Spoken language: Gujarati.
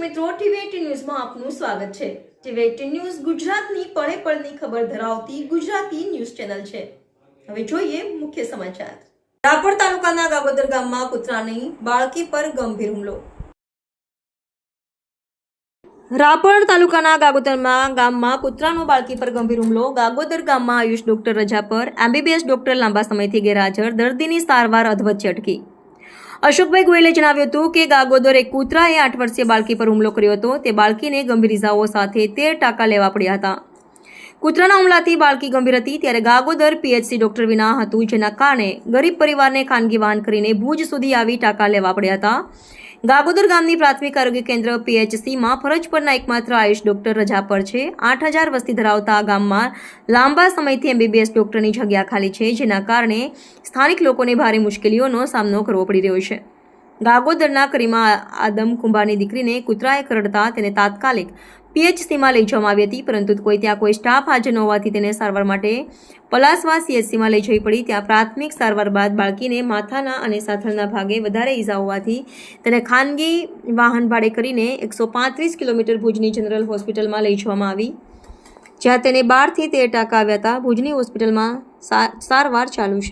મિત્રો, ટીવી ન્યૂઝમાં આપનું સ્વાગત છે. ટીવી ન્યૂઝ ગુજરાતની પળે પળની ખબર ધરાવતી ગુજરાતી ન્યૂઝ ચેનલ છે. હવે જોઈએ મુખ્ય સમાચાર. રાપર તાલુકાના ગાગોદર ગામમાં કૂતરાની બાળકી પર ગંભીર હુમલો. રાપર તાલુકાના ગાગોદરમાં ગામમાં કૂતરાનો બાળકી પર ગંભીર હુમલો. ગાગોદર ગામમાં આયુષ ડોક્ટર રજા પર, એમબીબીએસ ડોક્ટર લાંબા સમયથી ગેરહાજર, દર્દીની સારવાર અધવચ્ચે અટકી. અશોકભાઈ ગોયલે જણાવ્યું હતું કે ગાગોદર એક કૂતરાએ આઠ વર્ષીય બાળકી પર હુમલો કર્યો હતો. તે બાળકીને ગંભીર ઇજાઓ સાથે તેર ટાંકા લેવા પડ્યા હતા. કૂતરાના હુમલાથી બાળકી ગંભીર હતી ત્યારે ગાગોદર પીએચસી ડોક્ટર વિના હતું, જેના કારણે ગરીબ પરિવારને ખાનગી વાહન કરીને ભુજ સુધી આવી ટાંકા લેવા પડ્યા હતા. ગાગોદર ગામની પ્રાથમિક આરોગ્ય કેન્દ્ર પીએચસીમાં ફરજ પરના એકમાત્ર આયુષ ડોક્ટર રજા પર છે. આઠ હજાર વસ્તી ધરાવતા આ ગામમાં લાંબા સમયથી એમબીબીએસ ડોક્ટરની જગ્યા ખાલી છે, જેના કારણે સ્થાનિક લોકોને ભારે મુશ્કેલીઓનો સામનો કરવો પડી રહ્યો છે. ગાગોદરના કરીમા આદમ કુંભારની દીકરીને કૂતરાએ કરડતા તેને તાત્કાલિક પીએચસીમાં લઈ જવામાં આવી હતી, પરંતુ કોઈ ત્યાં કોઈ સ્ટાફ હાજર ન હોવાથી તેને સારવાર માટે પલાસવા સીએચસીમાં લઈ જવી પડી. ત્યાં પ્રાથમિક સારવાર બાદ બાળકીને માથાના અને સાથળના ભાગે વધારે ઈજા હોવાથી તેને ખાનગી વાહન ભાડે કરીને એકસો પાંત્રીસ કિલોમીટર ભુજની જનરલ હોસ્પિટલમાં લઈ જવામાં આવી. જ્યાં તેને બારથી તેર ટાંકા આવ્યા હતા, ભુજની હોસ્પિટલમાં સારવાર ચાલુ છે.